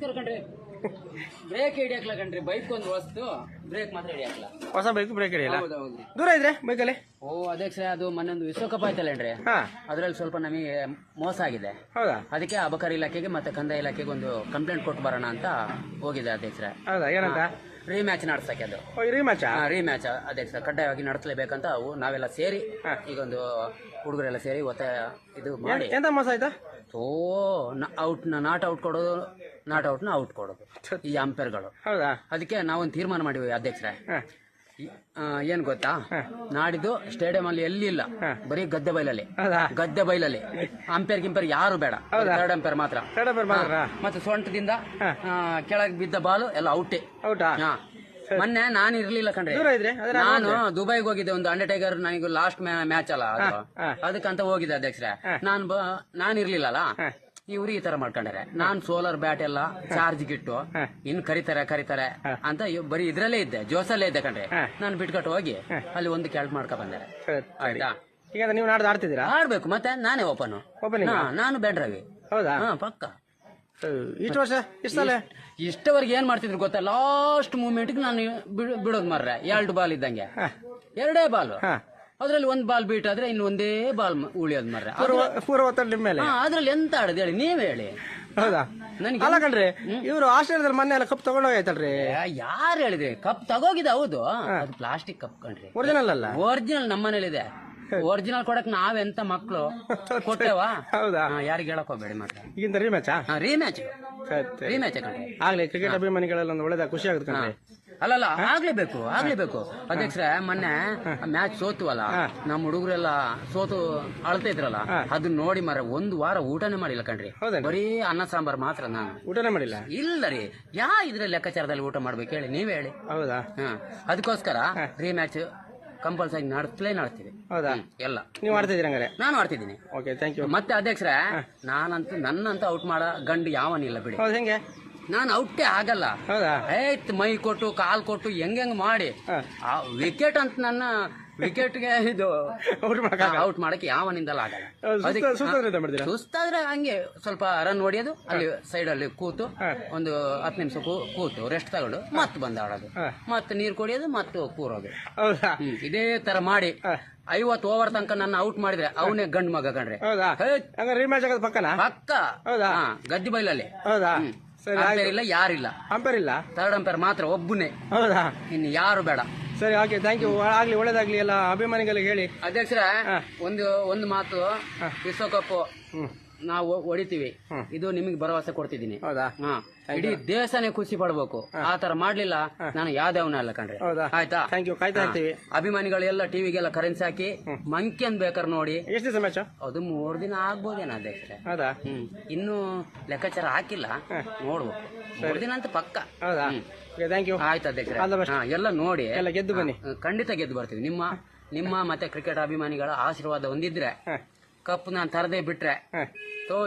ನಮಸ್ಕಾರ ಕಣ್ರಿ ಬ್ರೇಕ್ ಹಿಡಿಯಕ್ಲ ಕಣ್ರಿ. ಬೈಕ್ ಒಂದು ಹೊಸ್ತು ಬ್ರೇಕ್ ಮಾತ್ರ ಹಿಡಿಯಕ್ಲ. ಹೊಸ ಬೈಕ್ ಬ್ರೇಕ್ ಹಿಡಿಯಲ್ಲ? ಹೌದೌದು ದೂರ ಇದ್ರೆ ಬೈಕಲ್ಲಿ ಓ ಅದು ಮೊನ್ನೆ ಒಂದು ವಿಶ್ವಕಪ್ ಆಯ್ತಲ್ಲೇನ್ರಿ ಹಾ. ಅದ್ರಲ್ಲಿ ಸ್ವಲ್ಪ ನಮಗೆ ಮೋಸ ಆಗಿದೆ. ಹೌದಾ? ಅದಕ್ಕೆ ಅಬಕಾರಿ ಇಲಾಖೆಗೆ ಮತ್ತೆ ಕಂದಾಯ ಇಲಾಖೆಗೆ ಒಂದು ಕಂಪ್ಲೇಂಟ್ ಕೊಟ್ಟು ಬರೋಣ ಅಂತ ಹೋಗಿದೆ ಅಧ್ಯಕ್ಷರೇ. ಹೌದಾ? ಏನಂತ? ರೀ ಮ್ಯಾಚ್ ನಡೆಸಕ್ಕೆ ಅದು. ರೀ ಮ್ಯಾಚ್ ರೀ ಮ್ಯಾಚ್ ಅಧ್ಯಕ್ಷ ಕಡ್ಡಾಯವಾಗಿ ನಡೆಸಲೇಬೇಕಂತ ಅವು. ನಾವೆಲ್ಲ ಸೇರಿ ಈಗೊಂದು ಹುಡುಗರೆಲ್ಲ ಸೇರಿ ಒತ್ತಾಯ ಇದು ಮಾಡಿ. ಎಂತ ಮೋಸ ಆಯ್ತಾ? ಓ ಔಟ್ ನಾಟ್ ಔಟ್ ಕೊಡೋದು ನಾಟ್ ಔಟ್ನ ಔಟ್ ಕೊಡೋದು. ಈ ಅಂಪೇರ್ಗಳು. ಹೌದಾ? ಅದಕ್ಕೆ ನಾವೊಂದು ತೀರ್ಮಾನ ಮಾಡಿವಿ ಅಧ್ಯಕ್ಷರೇ. ಏನ್ ಗೊತ್ತಾ? ನಾಡಿದ್ದು ಸ್ಟೇಡಿಯಂ ಅಲ್ಲಿ ಎಲ್ಲಿ ಇಲ್ಲ? ಬರೀ ಗದ್ದೆ ಬೈಲಲ್ಲಿ. ಗದ್ದೆ ಬೈಲಲ್ಲಿ. ಅಂಪೇರ್ ಗಿಂಪೇರ್ ಯಾರು ಬೇಡ. ಥರ್ಡ್ ಅಂಪೇರ್ ಮಾತ್ರ. ಮತ್ತೆ ಸೊಂಟದಿಂದ ಕೆಳಗೆ ಬಿದ್ದ ಬಾಲು ಎಲ್ಲ ಔಟೇ. ಔಟಾ? ಹಾ. ಮೊನ್ನೆ ನಾನು ಇರ್ಲಿಲ್ಲ ಕಣ್ರಿ. ದೂರ ಇದ್ರೆ? ಅದ್ರ ನಾನು ದುಬೈಗೆ ಹೋಗಿದ್ದೆ ಒಂದು ಅಂಡರ್ಟೇಕರ್ ನನಗೆ ಲಾಸ್ಟ್ ಮ್ಯಾಚ್ ಅಲ್ಲ ಅದು. ಅದಕ್ಕಂತ ಹೋಗಿದ್ದೆ ಅಧ್ಯಕ್ಷರೇ. ನಾನು ನಾನು ಇರ್ಲಿಲ್ಲಲ್ಲ? ಇವ್ರು ಈ ತರ ಮಾಡ್ಕೊಂಡಾರೆ. ನಾನ್ ಸೋಲಾರ್ ಬ್ಯಾಟ್ ಎಲ್ಲ ಚಾರ್ಜ್ ಗಿಟ್ಟು ಇನ್ ಕರಿತಾರೆ ಕರಿತಾರೆ ಅಂತ ಬರೀ ಇದ್ರಲ್ಲೇ ಇದ್ದೆ ಜೋಸಲ್ಲೇ ಇದ್ದೆ ಕಣ್ರಿ. ನಾನು ಬಿಟ್ಕಟ್ಟು ಹೋಗಿ ಅಲ್ಲಿ ಒಂದು ಕೆಲ್ಟ್ ಮಾಡ್ಕೊ ಬಂದೆ. ಆಯ್ತಾ? ಈಗ ನೀವು ನಾಡ್ದು ಆಡ್ತಿದ್ದೀರಾ? ಆಡ್ಬೇಕು ಮತ್ತೆ ನಾನೇ ಓಪನ್ ಓಪನ್ ನಾನು ಬ್ಯಾಟ್ ರವಿ ಹೌದಾ? ಪಕ್ಕ. ಇಷ್ಟು ವರ್ಷ? ಇಷ್ಟಲ್ಲ ಇಷ್ಟವರೆಗೆ ಏನ್ ಮಾಡ್ತಿದ್ರು ಗೊತ್ತಾ? ಲಾಸ್ಟ್ ಮೂಮೆಂಟ್ಗೆ ನಾನು ಬಿಡೋದು ಮಾರ್ರೆ. ಎರಡು ಬಾಲ್ ಇದ್ದಂಗೆ. ಎರಡೇ ಬಾಲ್. ಅದ್ರಲ್ಲಿ ಒಂದ್ ಬಾಲ್ ಬೀಟ್ ಆದ್ರೆ ಇನ್ನು ಒಂದೇ ಬಾಲ್ ಉಳಿಯೋದ್ ಮಾರ್ರೆ. ಪೂರ್ವ ಮೇಲೆ? ಅದ್ರಲ್ಲಿ ಎಂತ ಆಡೋದು ಹೇಳಿ? ನೀವ್ ಹೇಳಿ. ಹೌದಾ? ನನಗೆ ಅಲ್ಲ ಕಣ್ರಿ ಇವರು ಆಸ್ಟ್ರೇಲಿಯಾದಲ್ಲಿ ಮೊನ್ನೆ ಎಲ್ಲ ಕಪ್ ತಗೊಂಡೋಗೈತಲ್ರಿ ಯಾರು ಹೇಳಿದ್ರಿ? ಕಪ್ ತಗೋಗಿದೆ ಹೌದು. ಅದು ಪ್ಲಾಸ್ಟಿಕ್ ಕಪ್ ಕಣ್ರಿ. ಒರಿಜಿನಲ್ ಅಲ್ಲ? ಒರಿಜಿನಲ್ ನಮ್ಮನೇಲಿದೆ. ಒರಿಜಿನಲ್ ಕೊಡಕ್ ನಾವೆಂತ ಮಕ್ಳು? ಕೊಟ್ಟೇವಾ? ಹೌದಾ? ಯಾರಿಗೆ ಹೇಳಕ್ ಹೋಗ್ಬೇಡಿ ಮತ್ತೆ ಈಗಿಂದ ರೀ ಮ್ಯಾಚಾ ರೀಮ್ಯಾಚ್ ರೀಮ್ಯಾಚ್ ಕಣ್ರಿ. ಆಗ್ಲಿ ಕ್ರಿಕೆಟ್ ಅಭಿಮಾನಿಗಳೆಲ್ಲ ಒಂದು ಒಳ್ಳೇದ? ಖುಷಿ ಆಗುತ್ತೆ ಕಣ್ರಿ. ಅಲ್ಲಲ್ಲ ಆಗ್ಲೇಬೇಕು ಆಗ್ಲೇಬೇಕು. ಅಧ್ಯಕ್ಷರೇ ಮೊನ್ನೆ ಮ್ಯಾಚ್ ಸೋತುವಲ್ಲ ನಮ್ಮ ಹುಡುಗರೆಲ್ಲ ಸೋತು ಅಳ್ತಾ ಇದ್ರಲ್ಲ ಅದನ್ನ ನೋಡಿ ಮರ ಒಂದು ವಾರ ಊಟನೇ ಮಾಡಿಲ್ಲ ಕಣ್ರಿ? ಬರೀ ಅನ್ನ ಸಾಂಬಾರ್ ಮಾತ್ರ ನಾನು. ಊಟನೇ ಮಾಡಿಲ್ಲ? ಇಲ್ಲ ರೀ. ಯಾ ಇದ್ರ ಲೆಕ್ಕಾಚಾರದಲ್ಲಿ ಊಟ ಮಾಡ್ಬೇಕು ಹೇಳಿ ನೀವೇ ಹೇಳಿ. ಹೌದಾ? ಹಾ. ಅದಕ್ಕೋಸ್ಕರ ರೀ ಮ್ಯಾಚ್ ಕಂಪಲ್ಸರಿ ನಡೆಸ್ಲೇ ನಡೆಸ್ತೀವಿ ಹೌದಾ? ಎಲ್ಲ. ನೀವು ಮಾಡ್ತಿದ್ದೀರ ಹಂಗಾರೆ ನಾನು ಮಾಡ್ತಿದ್ದೀನಿ ಓಕೆ ಥ್ಯಾಂಕ್ ಯು ಮತ್ತೆ ಅಧ್ಯಕ್ಷರೇ ನಾನಂತೂ ನನ್ನಂತೂ ಔಟ್ ಮಾಡ ಗಂಡು ಯಾವನಿಲ್ಲ ಬಿಡಿ. ಹೌದು ಹೆಂಗೆ? ನಾನು ಔಟೇ ಆಗಲ್ಲ. ಹೌದಾ? ಏತ್ ಮೈ ಕೊಟ್ಟು ಕಾಲ್ ಕೊಟ್ಟು ಹೆಂಗ್ ಹೆಂಗ್ ಮಾಡಿ. ಆ ವಿಕೆಟ್ ಅಂತ ನನ್ನ ವಿಕೆಟ್ಗೆ ಇದು ಔಟ್ ಮಾಡಕ ಔಟ್ ಮಾಡಕ್ಕೆ ಯಾವನಿಂದಲೂ ಆಗಲ್ಲ. ಸುಸ್ತ ಸುಸ್ತಾದ್ರೆ ಹಂಗೆ ಸ್ವಲ್ಪ ರನ್ ಹೊಡಿಯೋದು ಅಲ್ಲಿ ಸೈಡ್ ಅಲ್ಲಿ ಕೂತು ಒಂದು ಹತ್ತು ನಿಮಿಷ ಕೂತು ರೆಸ್ಟ್ ತಗೊಂಡು ಮತ್ತೆ ಬಂದಾಡೋದು. ಆಡೋದು. ಮತ್ತೆ ನೀರು ಕುಡಿಯೋದು ಮತ್ತೆ ಕೂರೋದು. ಇದೇ ತರ ಮಾಡಿ ಐವತ್ತು ಓವರ್ ತನಕ ನನ್ನ ಔಟ್ ಮಾಡಿದ್ರೆ ಅವನೇ ಗಂಡ್ ಮಗ ಕಣ್ರಿ ಪಕ್ಕನಾ? ಪಕ್ಕ. ಹೌದಾ? ಗದ್ದಿ ಬೈಲಲ್ಲಿ. ಹೌದಾ? ಇಲ್ಲ ಯಾರಿಲ್ಲ. ಅಂಪೇರ್ ಇಲ್ಲ? ಥರ್ಡ್ ಅಂಪೇರ್ ಮಾತ್ರ ಒಬ್ಬನೇ. ಹೌದಾ? ಇನ್ನು ಯಾರು ಬೇಡ. ಸರಿ ಓಕೆ ಥ್ಯಾಂಕ್ ಯು ಆಗ್ಲಿ ಒಳ್ಳೇದಾಗ್ಲಿ ಎಲ್ಲ ಅಭಿಮಾನಿಗಳಿಗೆ ಹೇಳಿ. ಅಧ್ಯಕ್ಷರ ಒಂದು ಒಂದು ಮಾತು. ವಿಶ್ವಕಪ್. ನಾವು ಹೊಡಿತೀವಿ. ಇದು ನಿಮಗೆ ಭರವಸೆ ಕೊಡ್ತಿದ್ದೀನಿ. ಹೌದಾ? ಹಾ. ಇಡೀ ದೇಶನೇ ಖುಷಿ ಪಡ್ಬೇಕು. ಆ ತರ ಮಾಡ್ಲಿಲ್ಲ ನಾನು ಯಾವ್ದೇವನ ಅಲ್ಲ ಕಣ್ರಿ. ಹೌದಾ? ಆಯ್ತಾ? ಥ್ಯಾಂಕ್ ಯು ಕಾಯ್ತಾ ಇರ್ತೀವಿ. ಅಭಿಮಾನಿಗಳೆಲ್ಲ ಟಿವಿಗೆಲ್ಲ ಕರೆನ್ಸಿ ಹಾಕಿ ಮಂಕಿ ಅಂತ ಬೇಕಾರೆ ನೋಡಿ. ಎಷ್ಟು ದಿವಸ ಮ್ಯಾಚ್ ಅದು ಮೂರ್ ದಿನ ಆಗ್ಬೋದೇನ ಅಧ್ಯಕ್ಷ ಹೌದಾ? ಹ್ಮ್. ಇನ್ನು ಲೆಕ್ಕಾಚಾರ ಹಾಕಿಲ್ಲ. ನೋಡ್ಬೇಕು. ಮೂರ್ ದಿನ ಅಂತ ಪಕ್ಕ. ಹೌದಾ? ಥ್ಯಾಂಕ್ ಯು ಆಯ್ತು. ಹಾ, ಎಲ್ಲ ನೋಡಿ. ಎಲ್ಲ ಗೆದ್ದು ಬನ್ನಿ. ಖಂಡಿತ ಗೆದ್ದು ಬರ್ತೀವಿ. ನಿಮ್ಮ ನಿಮ್ಮ ಮತ್ತೆ ಕ್ರಿಕೆಟ್ ಅಭಿಮಾನಿಗಳ ಆಶೀರ್ವಾದ ಹೊಂದಿದ್ರೆ ಕಪ್ ನಾನು ತರದೇ ಬಿಟ್ರೆ ಹ. ಸೊ